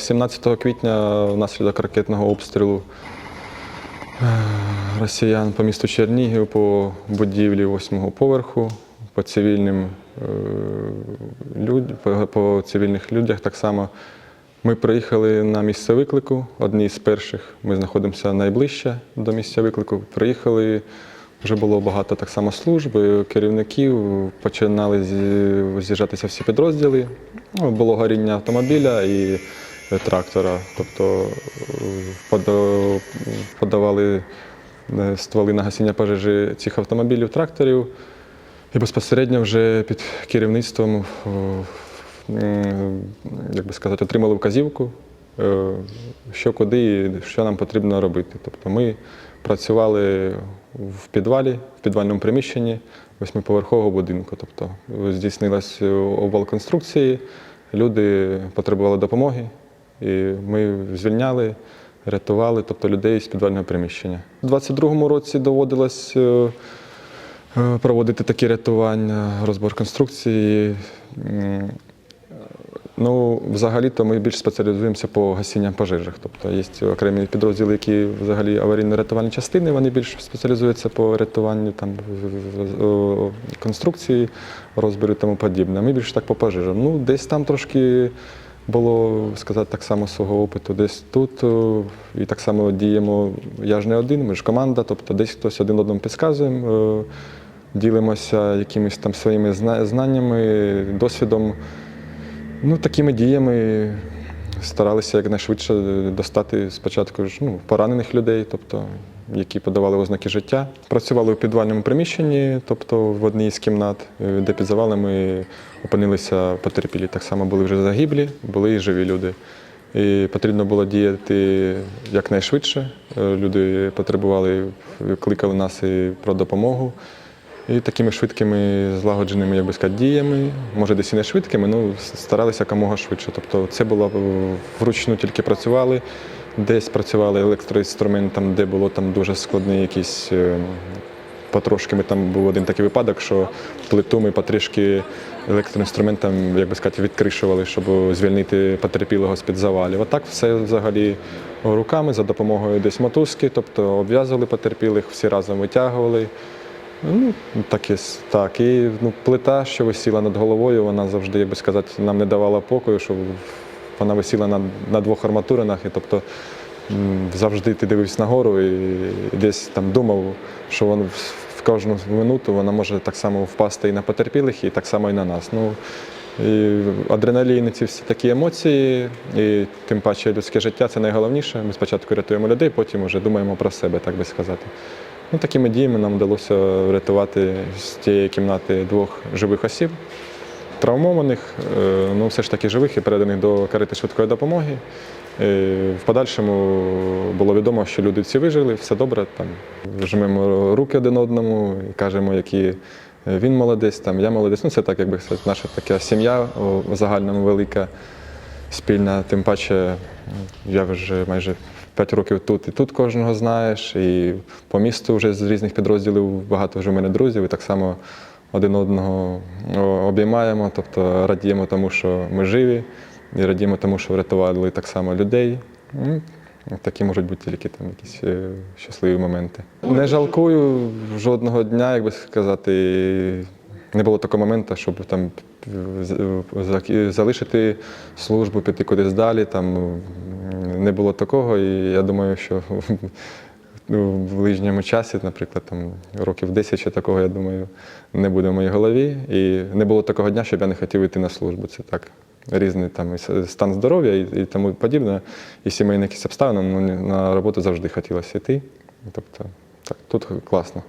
17 квітня внаслідок ракетного обстрілу е, росіян по місту Чернігів, по будівлі восьмого поверху, по цивільним е, по, цивільних людях так само. Ми приїхали на місце виклику, одні з перших. Ми знаходимося найближче до місця виклику. Приїхали, вже було багато так само служб, е, керівників, починали з'їжджатися всі підрозділи. Було горіння автомобіля і трактора. Тобто е, подавали е, стволи на гасіння пожежі цих автомобілів, тракторів. І безпосередньо вже під керівництвом, як би сказати, отримали вказівку, е, що куди і що нам потрібно робити. Тобто ми працювали в підвалі, в підвальному приміщенні восьмиповерхового будинку. Тобто здійснилась обвал конструкції, люди потребували допомоги, і ми звільняли, рятували тобто, людей з підвального приміщення. У 22-му році доводилось. е, е, проводити такі рятування, розбор конструкції. Ну, взагалі-то ми більш спеціалізуємося по гасінням пожежах. Тобто є окремі підрозділи, які взагалі аварійно-рятувальні частини, вони більш спеціалізуються по рятуванню там, конструкції, розбору і тому подібне. Ми більш так по пожежам. Ну, десь там трошки було сказати так само свого опиту, десь тут. І так само діємо. Я ж не один, ми ж команда, тобто десь хтось один одному підказує. е, Ділимося якимись там своїми знаннями, досвідом. Ну, такими діями старалися якнайшвидше достати спочатку ж, ну, поранених людей, тобто, які подавали ознаки життя. Працювали у підвальному приміщенні, тобто в одній з кімнат, е, де під завалами опинилися потерпілі. Так само були вже загиблі, були і живі люди. І потрібно було діяти якнайшвидше. Е, Люди потребували, кликали нас і про допомогу. І такими швидкими, злагодженими, як би сказати, діями, може десь і не швидкими, ну старалися якомога швидше. Тобто це було е, вручну тільки працювали, десь працювали електроінструментом, де було там дуже складний якийсь. е, Потрошки ми там був один такий випадок, що плиту ми потрішки електроінструментом, як би сказати, відкришували, щоб звільнити потерпілого з-під завалів. Отак все взагалі руками за допомогою десь мотузки, тобто обв'язували потерпілих, всі разом витягували. Ну, так і, так. І ну, плита, що висіла над головою, вона завжди, як би сказати, нам не давала покою, що вона висіла на, на двох арматуринах. І, тобто завжди ти дивився нагору і, і десь там думав, що воно в, кожну минуту вона може так само впасти і на потерпілих, і так само і на нас. Ну, і адреналін, ці всі такі емоції, і тим паче людське життя це найголовніше. Ми спочатку рятуємо людей, потім вже думаємо про себе, так би сказати. Ну, такими діями нам вдалося врятувати з тієї кімнати двох живих осіб, травмованих, е, ну все ж таки живих і переданих до карети швидкої допомоги. Е, В подальшому було відомо, що люди ці вижили, все добре. Там жмемо руки один одному і кажемо, які він молодець, там я молодець. Ну це так, якби наша така сім'я у загальному велика спільна. Тим паче я вже майже 5 років тут і тут кожного знаєш, і по місту вже з різних підрозділів багато вже в мене друзів, і так само один одного обіймаємо, тобто радіємо тому, що ми живі, і радіємо тому, що врятували так само людей. Ну, Такі можуть бути тільки там якісь е, щасливі моменти. Не жалкую жодного дня, як би сказати, не було такого моменту, щоб там залишити службу, піти кудись далі. Там не було такого. І я думаю, що в ближньому часі, наприклад, там років 10 ще такого, я думаю, не буде в моїй голові. І не було такого дня, щоб я не хотів йти на службу. Це так. Різний там і стан здоров'я і, і тому подібне, і сімейні якісь обставини, ну, на роботу завжди хотілося йти. Тобто, так, тут класно.